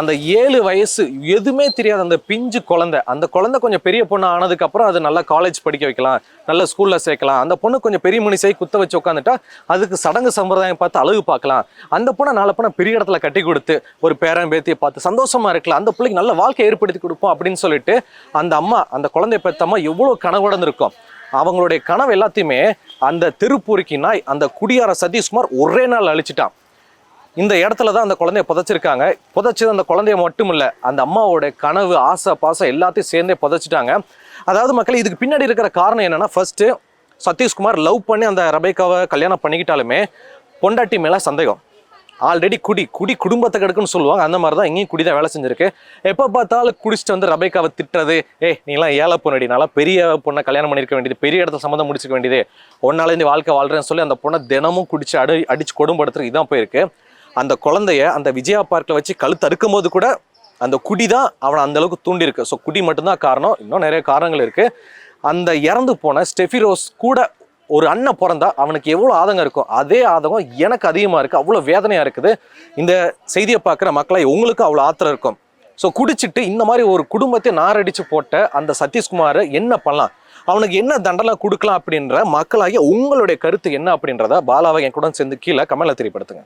அந்த ஏழு வயசு எதுவுமே தெரியாத அந்த பிஞ்சு குழந்தை. அந்த குழந்தை கொஞ்சம் பெரிய பொண்ணு ஆனதுக்கு அப்புறம் அது நல்லா காலேஜ் படிக்க வைக்கலாம் நல்ல ஸ்கூல்ல சேர்க்கலாம். அந்த பொண்ணு கொஞ்சம் பெரிய மனுஷை குத்த வச்சு உட்காந்துட்டா அதுக்கு சடங்கு சம்பிரதாயம் பார்த்து அழகு பார்க்கலாம். அந்த பொண்ணை நாலு பொண்ணை பெரிய இடத்துல கட்டி கொடுத்து ஒரு பேரன் பேத்தியை பார்த்து சந்தோஷமா இருக்கலாம். அந்த பிள்ளைக்கு நல்ல வாழ்க்கை ஏற்படுத்தி கொடுப்போம் அப்படின்னு சொல்லிட்டு அந்த அம்மா அந்த குழந்தைய பெற்றம்மா எவ்வளோ எவ்வளவு கனவுடன் இருக்கும் அவங்களுடைய கனவு எல்லாத்தையுமே அந்த திருப்பூரிக்கு நாய் அந்த குடியார சதீஷ்குமார் ஒரே நாள் அழிச்சிட்டான். இந்த இடத்துல தான் அந்த குழந்தைய புதைச்சிருக்காங்க. புதைச்சது அந்த குழந்தைய மட்டும் இல்லை அந்த அம்மாவோட கனவு ஆசை பாசம் எல்லாத்தையும் சேர்ந்தே புதைச்சிட்டாங்க. அதாவது மக்கள் இதுக்கு பின்னாடி இருக்கிற காரணம் என்னென்னா ஃபஸ்ட்டு சதீஷ்குமார் லவ் பண்ணி அந்த ரபைக்காவை கல்யாணம் பண்ணிக்கிட்டாலுமே பொண்டாட்டி மேலே சந்தேகம். ஆல்ரெடி குடி குடி குடும்பத்தை கெடுக்குன்னு சொல்லுவாங்க. அந்த மாதிரி தான் இங்கேயும் குடி தான் வேலை செஞ்சிருக்கு. எப்போ பார்த்தாலும் குடிச்சிட்டு வந்து ரபைக்காவை திட்டுறது ஏ நீங்களாம் ஏழை பொண்ணடி நல்லா பெரிய பொண்ணை கல்யாணம் பண்ணிருக்க வேண்டியது பெரிய இடத்துல சம்மந்தம் முடிச்சுக்க வேண்டியது. ஒன்னால இந்த வாழ்க்கை வாழ்கிறேன்னு சொல்லி அந்த பொண்ணை தினமும் குடிச்சு அடி அடிச்சு கொடும்படுத்துறதுக்கு இதான் போயிருக்கு. அந்த குழந்தைய அந்த விஜயா பார்க்கில் வச்சு கழுத்து அறுக்கும் போது கூட அந்த குடி தான் அவனை அந்த அளவுக்கு தூண்டிருக்கு ஸோ குடி மட்டும்தான் காரணம். இன்னும் நிறைய காரணங்கள் இருக்குது அந்த இறந்து போன ஸ்டெஃபிரோஸ் கூட ஒரு அண்ணன் பிறந்தா அவனுக்கு எவ்வளோ ஆதங்கம் இருக்கும் அதே ஆதங்கம் எனக்கு அதிகமாக இருக்குது அவ்வளோ வேதனையாக இருக்குது. இந்த செய்தியை பார்க்குற மக்களை உங்களுக்கும் அவ்வளோ ஆத்திரம் இருக்கும். ஸோ குடிச்சிட்டு இந்த மாதிரி ஒரு குடும்பத்தை நாரடிச்சு போட்ட அந்த சதீஷ்குமாரை என்ன பண்ணலாம்? அவனுக்கு என்ன தண்டனை கொடுக்கலாம் அப்படின்ற மக்களாகிய உங்களுடைய கருத்து என்ன அப்படின்றத பாலாவை என் கூட சேர்ந்து கீழே கமலை தெரியப்படுத்துங்க.